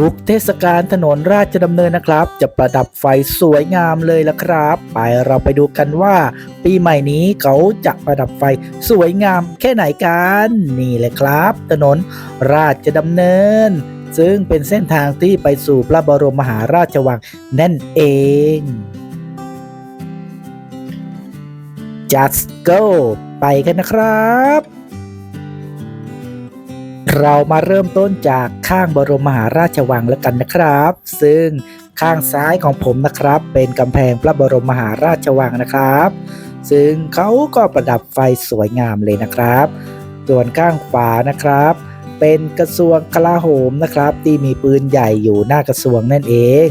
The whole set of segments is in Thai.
ทุกเทศกาลถนนราชดำเนินนะครับ จะประดับไฟสวยงามเลยละครับ ไปเราไปดูกันว่า ปีใหม่นี้เขาจะประดับไฟสวยงามแค่ไหนกัน นี่เลยครับ ถนนราชดำเนิน ซึ่งเป็นเส้นทางที่ไปสู่พระบรมมหาราชวังนั่นเอง just go ไปกันนะครับ เรามาเริ่มต้นจากข้างบรมมหาราชวังแล้วกันนะครับ ซึ่งข้างซ้ายของผมนะครับ เป็นกำแพงพระบรมมหาราชวังนะครับ ซึ่งเขาก็ประดับไฟสวยงามเลยนะครับ ส่วนข้างขวานะครับ เป็นกระทรวงกลาโหมนะครับ ที่มีปืนใหญ่อยู่หน้ากระทรวงนั่นเอง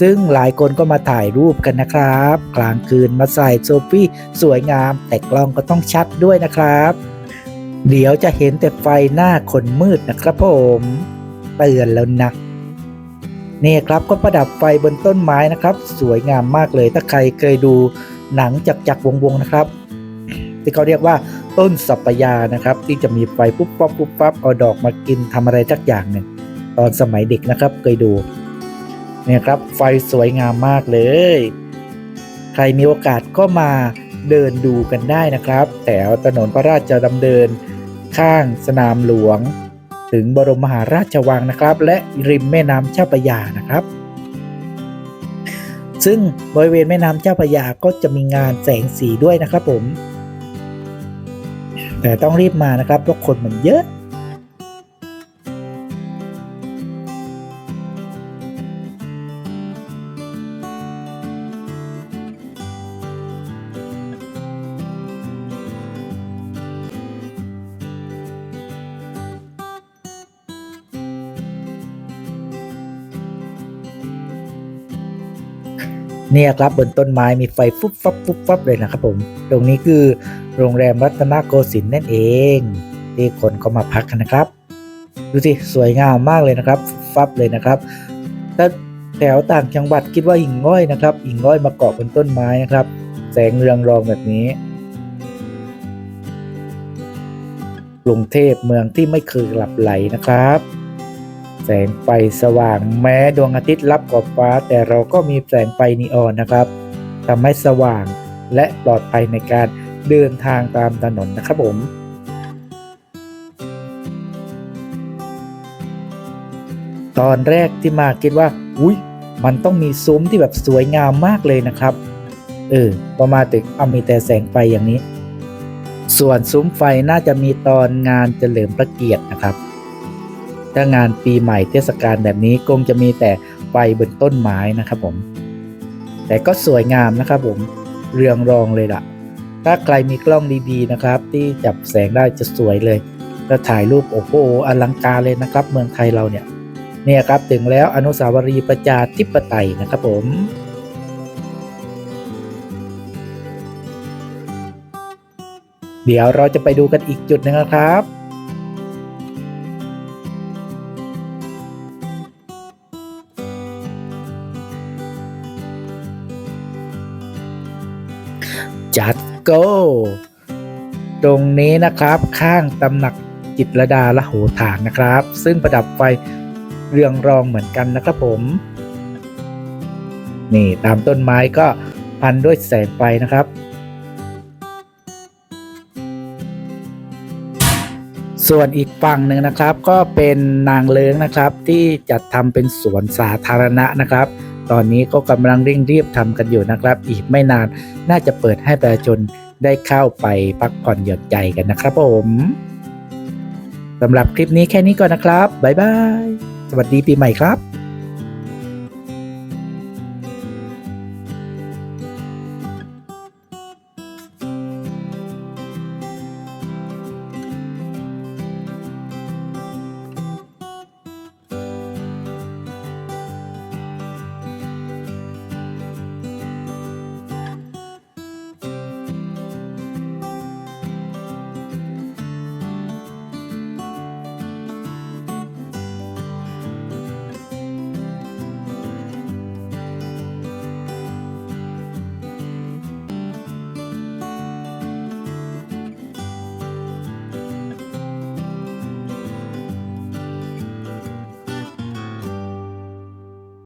ซึ่งหลายคนก็มาถ่ายรูปกันนะครับ กลางคืนมาใส่โซฟี่สวยงาม แต่กล้องก็ต้องชัดด้วยนะครับ เดี๋ยวจะเห็นแต่ไฟหน้าคนมืดนะครับผมเตือนแล้วนะนี่ครับก็ประดับไฟบนต้นไม้นะครับ สวยงามมากเลยถ้าใครเคยดูหนังจักจักรวงนะครับ ที่เขาเรียกว่าต้นสัปปยานะครับ ที่จะมีไฟปุ๊บปั๊บปุ๊บปั๊บเอาดอกมากินทำอะไรสักอย่างหนึ่งตอนสมัยเด็กนะครับเคยดูเนี่ยครับไฟสวยงามมากเลย ใครมีโอกาสก็มา เดินดูกันได้นะครับ แถวถนนพระราชดำเนิน ข้างสนามหลวง ถึงบรมมหาราชวังนะครับ และริมแม่น้ำเจ้าพระยานะครับ ซึ่งบริเวณแม่น้ำเจ้าพระยาก็จะมีงานแสงสีด้วยนะครับผม แต่ต้องรีบมานะครับเพราะคนมันเยอะ เนี่ยครับบนต้นไม้มีไฟฟุบฟับฟุบฟับเลยนะครับผม ตรงนี้คือโรงแรมรัตนโกสินทร์นั่นเองที่คนก็มาพักกันนะครับ ดูสิสวยงามมากเลยนะครับฟุบฟับเลยนะครับถ้าแถวต่างจังหวัดคิดว่าหิ่งง่อยนะครับหิ่งง่อยมาเกาะบนต้นไม้นะครับ แสงเรืองรองแบบนี้กรุงเทพเมืองที่ไม่เคยหลับไหลนะครับ แสงไฟสว่างแม้ดวงอาทิตย์ลับขอบฟ้า แต่เราก็มีแสงไฟนีออนนะครับทำให้สว่างและปลอดภัยในการเดินทางตามถนนนะครับผมตอนแรกที่มาคิดว่า อุ้ยมันต้องมีซุ้มที่แบบสวยงามมากเลยนะครับ เออพอมาถึงเอามีแต่แสงไฟอย่างนี้ ส่วนซุ้มไฟน่าจะมีตอนงานเฉลิมพระเกียรตินะครับ ถ้างานปีใหม่เทศกาลแบบนี้คงจะมีแต่ไฟบนต้นไม้นะครับผม แต่ก็สวยงามนะครับผมเรืองรองเลยล่ะ ถ้าใครมีกล้องดีๆนะครับ ที่จับแสงได้จะสวยเลยก็ถ่ายรูปโอ้โหอลังการเลยนะครับ เมืองไทยเราเนี่ยเนี่ยครับถึงแล้วอนุสาวรีย์ประชาธิปไตยนะครับผมเดี๋ยวเราจะไปดูกันอีกจุดหนึ่งนะครับ จัดโกตรงนี้นะครับข้างตำหนักจิตรดาละโหฐานนะครับ ซึ่งประดับไฟเรืองรองเหมือนกันนะครับผม นี่ตามต้นไม้ก็พันด้วยแสงไฟนะครับ ส่วนอีกฝั่งหนึ่งนะครับก็เป็นนางเลิ้งนะครับที่จัดทำเป็นสวนสาธารณะนะครับ ตอนนี้ก็กำลังเร่งรีบทำกันอยู่นะครับ อีกไม่นานน่าจะเปิดให้ประชาชนได้เข้าไปพักผ่อนหย่อนใจกันนะครับผมสำหรับคลิปนี้แค่นี้ก่อนนะครับบ๊ายบาย สวัสดีปีใหม่ครับ